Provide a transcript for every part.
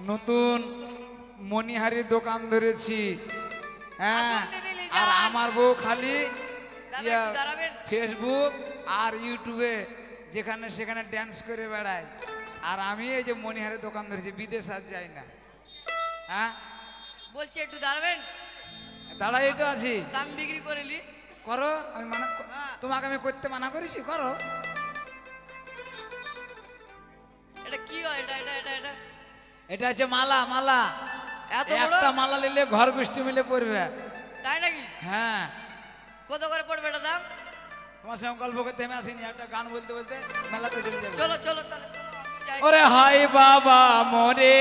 নতুন মণিহারি দোকান ধরেছি। হ্যাঁ। আর আমার বউ খালি। ফেসবুক আর ইউটিউবে যেখানে সেখানে ড্যান্স করে বেড়ায়। আর আমি এই যে মণিহারি দোকান ধরেছি বিদেশ আর যাই না। হ্যাঁ? বলছি একটু দাঁড়াবেন দাঁড়াই তো আছি। দাম বিক্রি করে নি। করো আমি মানা হ্যাঁ। তোমাকে আমি করতে মানা করেছি করো। এটা কি হয়? এটা এটা এটা হচ্ছে মালা মালা। এত একটা মালা নিলে ঘর গোষ্ঠী মিলে পড়বে। তাই নাকি? হ্যাঁ। কত করে পড়বে এটা দাম? তোমার সঙ্গে গল্প করতে আমি আসিনি একটা গান বলতে বলতে মেলাতে চলে যাবে। চলো চলো। ওরে হাই বাবা মরে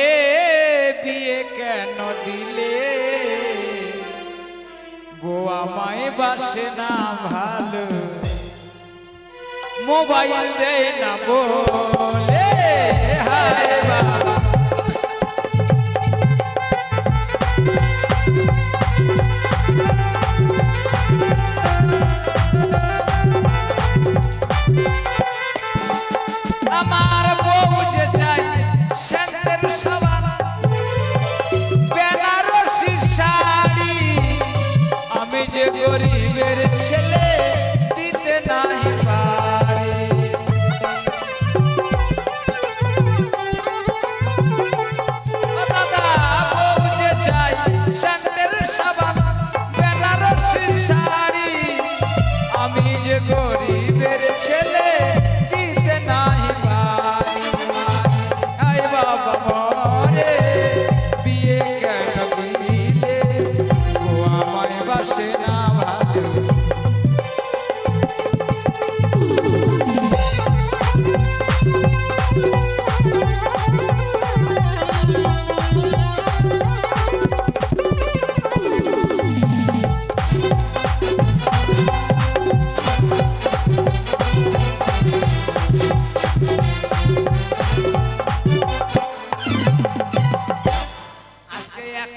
বিয়ে কেন দিলে? বউ আমায় বাসে না ভালো। মোবাইল দেয় না বলে গরিবের ছেলে দিতে নাই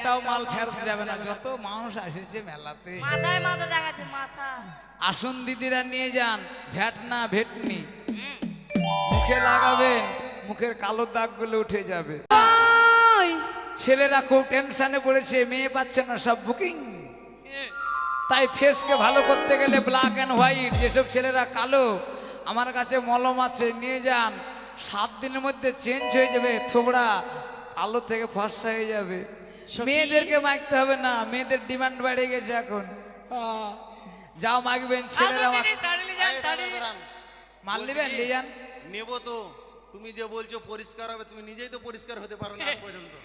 একটাও মাল ফেরত যাবে না। যত মানুষ এসেছে মেলাতে। মাথায় মাথা দেখাচ্ছে মাথা। আসুন দিদিরা নিয়ে যান ভ্যাট না ভেটনি। মুখে লাগাবেন মুখের কালো দাগ দাগগুলো উঠে যাবে। ছেলেরা খুব টেনশনে পড়েছে মেয়ে পাচ্ছে না সব বুকিং। তাই ফেসকে ভালো করতে গেলে ব্ল্যাক অ্যান্ড হোয়াইট যেসব ছেলেরা কালো আমার কাছে মলম আছে নিয়ে যান। সাত দিনের মধ্যে চেঞ্জ হয়ে যাবে থোবড়া কালো থেকে ফর্সা হয়ে যাবে। মেয়েদেরকে মাগতে হবে না মেয়েদের ডিমান্ড বেড়ে গেছে এখন। যাও মাগবেন ছেলেরা। মাল নিয়ে যান। নেব তো তুমি যে বলছো পরিষ্কার হবে তুমি নিজেই তো পরিষ্কার হতে পারো না আজ পর্যন্ত।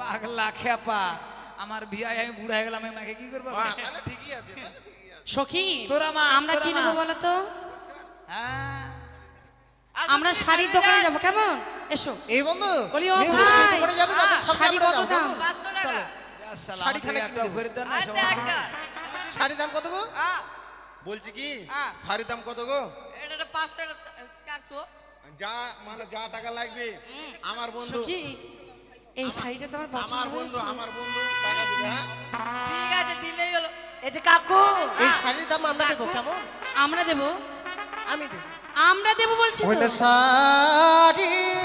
পাগলা খেপা আমার বিয়ে আমি বুড়া হয়ে গেলাম আমি মাকে কি করব? তাহলে ঠিকই আছে। সখী তোরা মা, আমরা কি নেব বলো তো? হ্যাঁ। আমরা শাড়ির শাড়ি দোকানে যাব কেমন? এসো। এই বন্ধু বলি, ও ভাই। শাড়ি আমরা কত দাম? যান। পাঁচশো টাকা। করে দেন না, আচ্ছা, শাড়ির দাম কত গো? বলছি কি হ্যাঁ। শাড়ির দাম কত গো? এটা একটা পাঁচশো, এটা চারশো। যা মানে যা টাকা লাগবে। আমার বন্ধু। সখী এই শাড়িটা তোমার আমার বন্ধু আমার বন্ধু টাকা দিবে হ্যাঁ? ঠিক আছে দিলেই হলো। এই যে কাকু এই শাড়ির দাম আমরা দেবো কেমন? আমরা দেব? আমি দেবো। আমরা দেব বলছি তো। ওইটা শাড়ি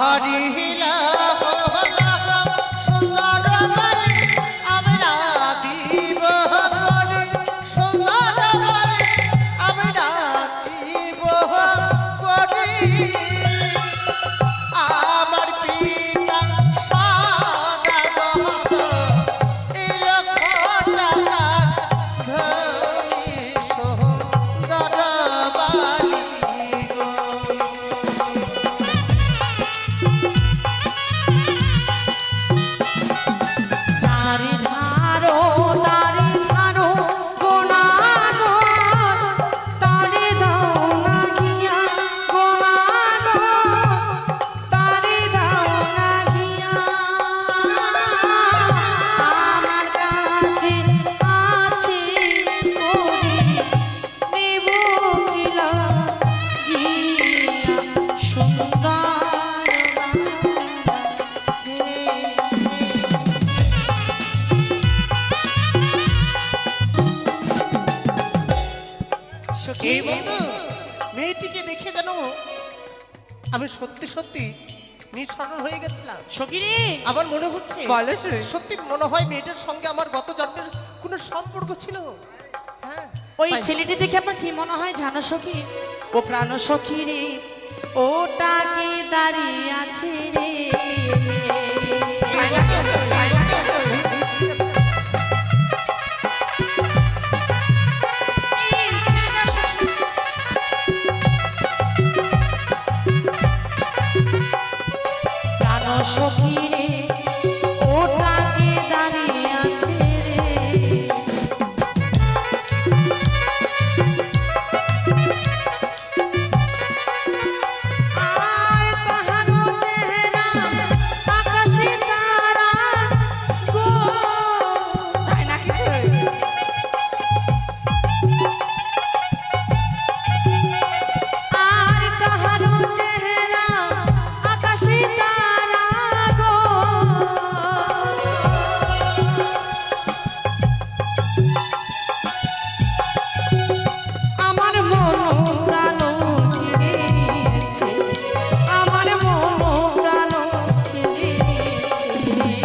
সাহারিলা দেখে যেন আমি সত্যি সত্যি নিঃসরণ হয়ে গেছিলাম। সখী রে আমার মনে হচ্ছে বলো সত্যি মনে হয় মেয়েটার সঙ্গে আমার গত জন্মের কোনো সম্পর্ক ছিল? হ্যাঁ ওই ছেলেটি দেখে আমার কি মনে হয় জানো সখী? ও প্রাণ সখী রে ওটা কি দাঁড়িয়ে আছে রে?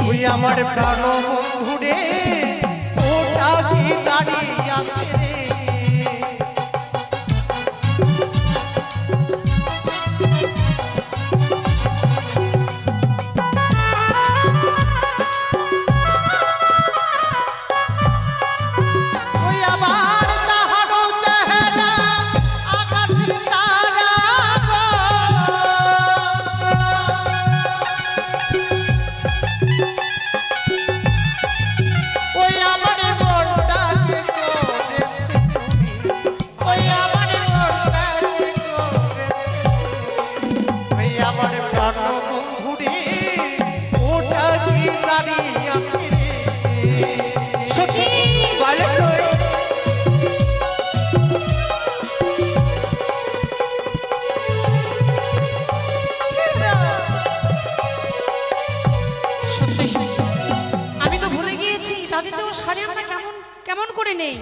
ওই আমার প্রাণ বন্ধু রে। দাদি তো শাড়ি আমরা কেমন কেমন করে নেই?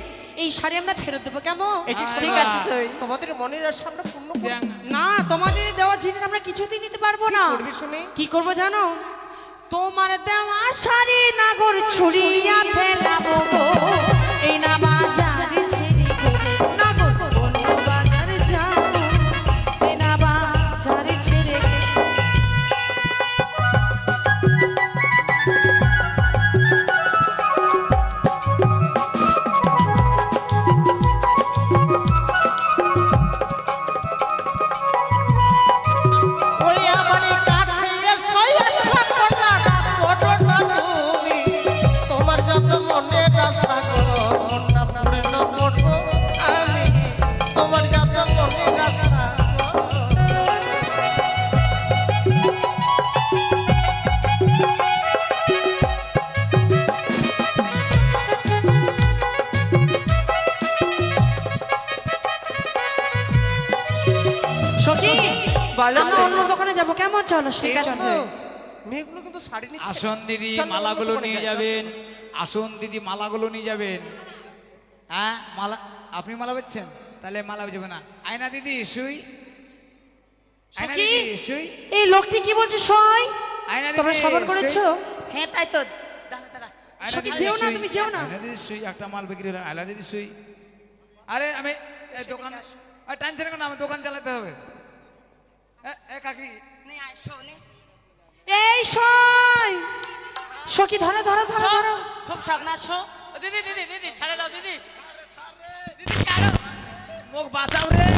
এই শাড়ি আমরা ফেরত দেবো কেমন? ঠিক আছে, তোমাদের মনের আশা আমরা পূর্ণ না তোমাদের দেওয়া জিনিস আমরা কিছুতেই নিতে পারব না। করবি শুনি? কি করব জানো? তোমার দেওয়া শাড়ি নাগর ছুড়িয়া ফেলাবো গো। এই না বাজারে চলো ঠিক আছে মেয়েগুলো কিন্তু শাড়ি নিচ্ছে। আসন দিদি মালাগুলো নিয়ে যাবেন। চলো। আসুন দিদি মালাগুলো নিয়ে যাবেন। হ্যাঁ মালা আপনি মালা বেচছেন? তাহলে মালা বেচবে না। আয়না দিদি শুই। আয়না দিদি শুই। এই লোকটি কি বলছে সই আয়না দিদি তোমরা শ্রবণ করেছ? হ্যাঁ তাই তো। সখী যেও না তুমি যেও না। আয়না দিদি শুই একটা মাল বিক্রি হলো। আয়না দিদি শুই। আরে আমি এই দোকান আর টানছেন কেন? আমার দোকান চালাতে হবে। এ- এ কাকি। এই সই! সখী ধরো ধরো ধরো ধরো। খুব শখ না শো। দিদি দিদি দিদি ছাড়ে দাও দিদি। দিদি ছাড়ো। মুখ বাঁচাও রে।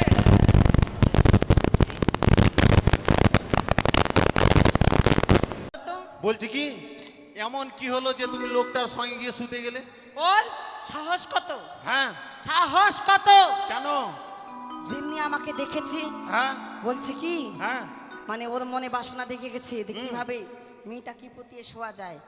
বলছি কি এমন কি হলো যে তুমি লোকটার সঙ্গে গিয়ে শুতে গেলে? বল সাহস কত? হ্যাঁ। সাহস কত? কেন? যেমনি আমাকে দেখেছি হ্যাঁ। বলছে কি হ্যাঁ। মানে ওর মনে বাসনা দেখে গেছে দেখি ভাবে মেয়েটা কি পতিয়ে শোয়া যায়।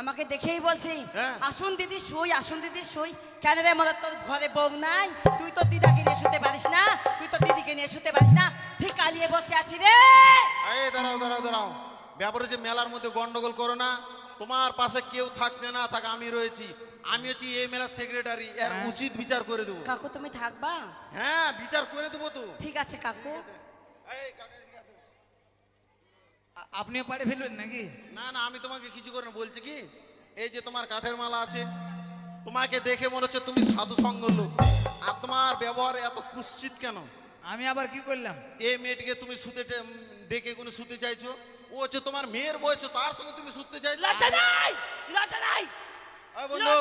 আমাকে দেখেই বলছে হ্যাঁ। আসুন দিদি সই আসুন দিদি সই কেন রে মনে তোর ঘরে বউ নাই? তুই তো দিদাকে নিয়ে শুতে পারিস না তুই তো দিদিকে নিয়ে শুতে পারিস না। ঠিক কালিয়ে বসে আছি রে। এই দাঁড়াও দাঁড়াও দাঁড়াও। ব্যাপারে যে মেলার মধ্যে গন্ডগোল করো না। তোমার পাশে কেউ থাকছে না থাক আমি রয়েছি। আমি হচ্ছি এই মেলার সেক্রেটারি এর হ্যাঁ। উচিত বিচার করে দেবো। কাকু তুমি থাকবা? হ্যাঁ বিচার করে দেবো তো। ঠিক আছে কাকু। এই, কাকা, আপনিও পাড়ে ফেলবেন নাকি? না না আমি তোমাকে কিছু করে না বলছি কি? এই যে তোমার কাঠের মালা আছে তোমাকে দেখে মনে হচ্ছে তুমি সাধু সঙ্গ লোক। আর তোমার ব্যবহার এত কুশ্চিত কেন? আমি আবার কি করলাম? এই মেয়েটিকে তুমি শুতে ডেকে কোনো শুতে চাইছো? ও হচ্ছে তোমার মেয়ের বয়স তার সঙ্গে তুমি শুতে চাইছো? লজ্জা নাই! লজ্জা নাই! এই বন্ধু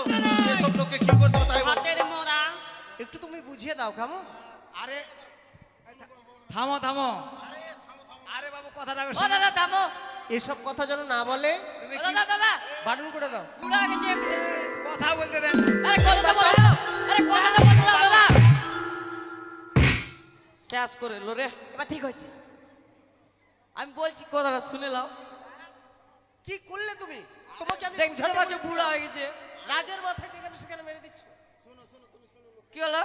এসব লোককে কি করতে তাই বলো। হাতের মোড়া। একটু তুমি বুঝিয়ে দাও কেমন? আরে থামো থামো। আরে কথাটা ও শোনো। দাদা থামো। এসব কথা যেন না বলে তুমি কি দাদা দাদা। বারণ করে দাও। বুড়া হয়ে গেছে কথা বলতে দেন। আরে কথা তো বলো আরে কথা তো বলো দাদা। শেষ করে লো রে। এবার ঠিক হয়েছে। আমি বলছি কথাটা শুনে নাও। কি করলে তুমি? তোমাকে আমি দেখতে বুঝাতে পাচ্ছ বলেছিলাম। বুড়া হয়ে গেছে। রাগের মাথায় যেখানে সেখানে মেরে দিচ্ছ। কি হলো?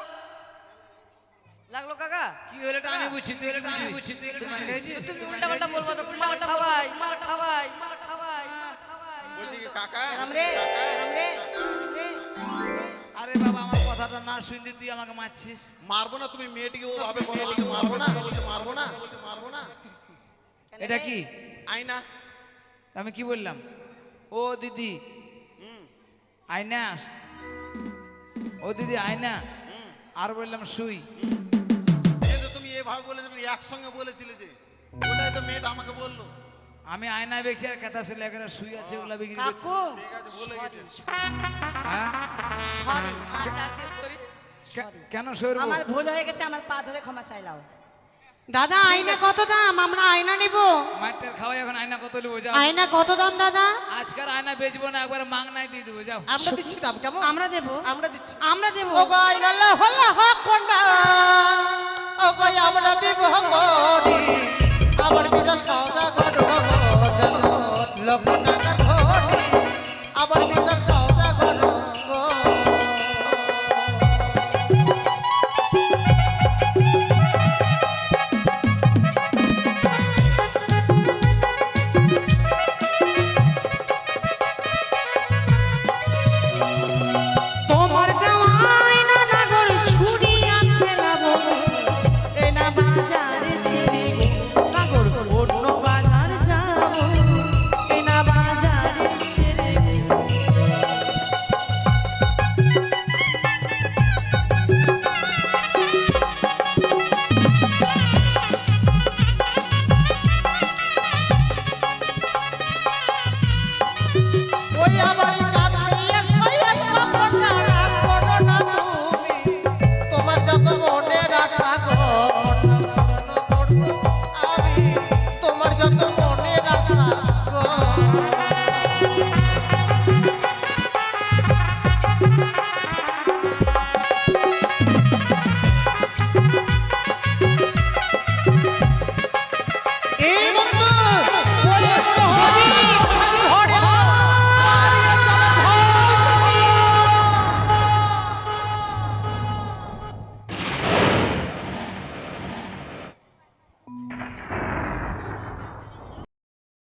লাগল কাকা? কি হলো এটা আমি বুঝছি তুই হলো আমি বুঝছি তুই হলো মার খেয়েছিস? তুমি উল্টা পাল্টা বলব তো মার খাওয়াই মার খাওয়াই মার খাওয়াই বলছি কি কাকা? আমরে আমরে আরে বাবা আমার কথাটা না শুনলি তুই আমাকে মারছিস। মারবো না তুমি মেয়েটিকে ও ভাবে বলো বলছে মারবো না। বলছে মারবো না। বলছে মারবো না। এটা কি? আইনা আমি কি বললাম? ও দিদি। হুম। আয়না। ও দিদি আয়না। আর বললাম শুই। এভাবে বলেছিলে একসঙ্গে বলেছিলে যে ওটাই তো মেয়েটা আমাকে বলল। আমি আয়না বেশি আর কথা শুনলে এখানে শুই আছে ওগুলা বিক্রি কাকু ঠিক আছে বলে গেছে। হ্যাঁ? সরি আর তার দিয়ে সরি কেন সরবো? আমার ভুল হয়ে গেছে আমার পা ধরে ক্ষমা চাইলাও দাদা আয়না কত দাম? আমরা আয়না নিব। মাঠের খাওয়াই এখন আয়না কত নেব যাও। আয়না কত দাম দাদা? আজকাল আয়না বেচবো না একবার মাংনায় দিয়ে দেবো যাও। আমরা দিচ্ছি দাম কেমন? আমরা দেব। আমরা দিচ্ছি। আমরা দেব। ও গাই লাল্লা হল্লা হক কন্যা ও গাই আমরা দেব গরি আমার বিদা সদা গর জগৎ টাকা